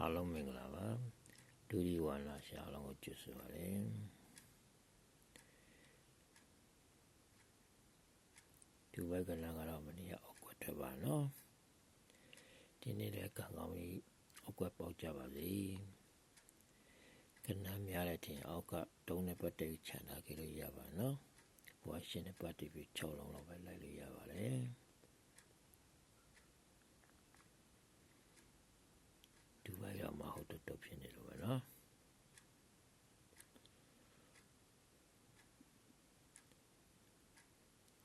အားလုံးမင်္ဂလာပါဒုတိဝါလာရှာအားလုံးကိုကြိုဆိုပါရစေဒီဘက်ကလည်းကတော့မနေ့အောက်ကွက်ထွက်ပါနော်ဒီနေ့လည်းကံကောင်းပြီးအောက်ကွက်ပေါက်ကြပါစေကနမ်းများတဲ့တင်အောက်ကတုံးနဲ့ပတ်တိတ်ချန်တာကြလို့ရပါနော်ဘွားရှင်နဲ့ပတ်တိတ်ပြီး6လုံးလောက်ပဲလိုက်လို့ရပါတယ် ဒူဘိုင်တော့မဟုတ်တော့တော့ဖြစ်နေလို့ပဲနော်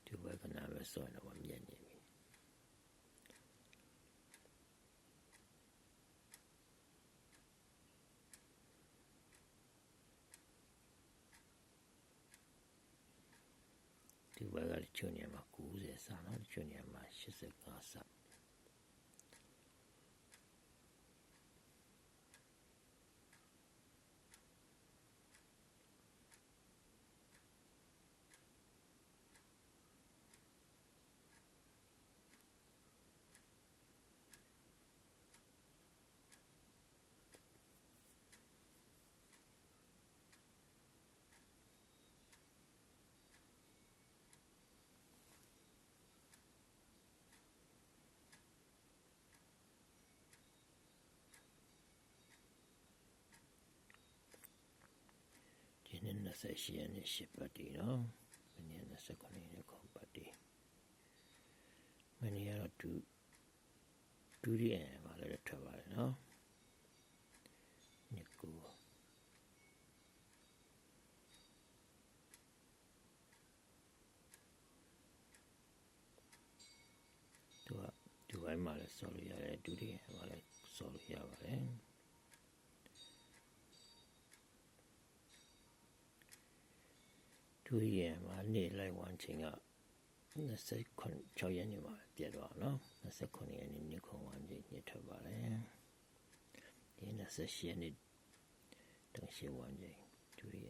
ဒူဘိုင်ကနာ ပဲစောရင်တော့မြင်နေပြီဒီဘက်ကချုံနေမှာ90စာနော်ချုံနေမှာ85စာ နေ့28ရက်နေ့ရှစ်ပတ်တီနော်မနေ့29ရက်နေ့ကောပတ်တီမနေ့ကတော့ဒူဒူရီအန်မှာလည်းထွက်ပါတယ်နော်နှစ်ကူသူကဒူဘိုင်းမှာလည်းဆော်လို့ရတယ်ဒူရီအန်မှာလည်းဆော်လို့ရပါတယ် သူရမှာနေလိုက်ဝမ်းချင်းက29ရက်နေ့မှာပြတ်သွားနော်29ရက်နေ့ညခွန်ဝမ်းချင်းညထွက်ပါလေဒီ28ရက်နေ့တန်ရှိဝမ်းချင်းသူရ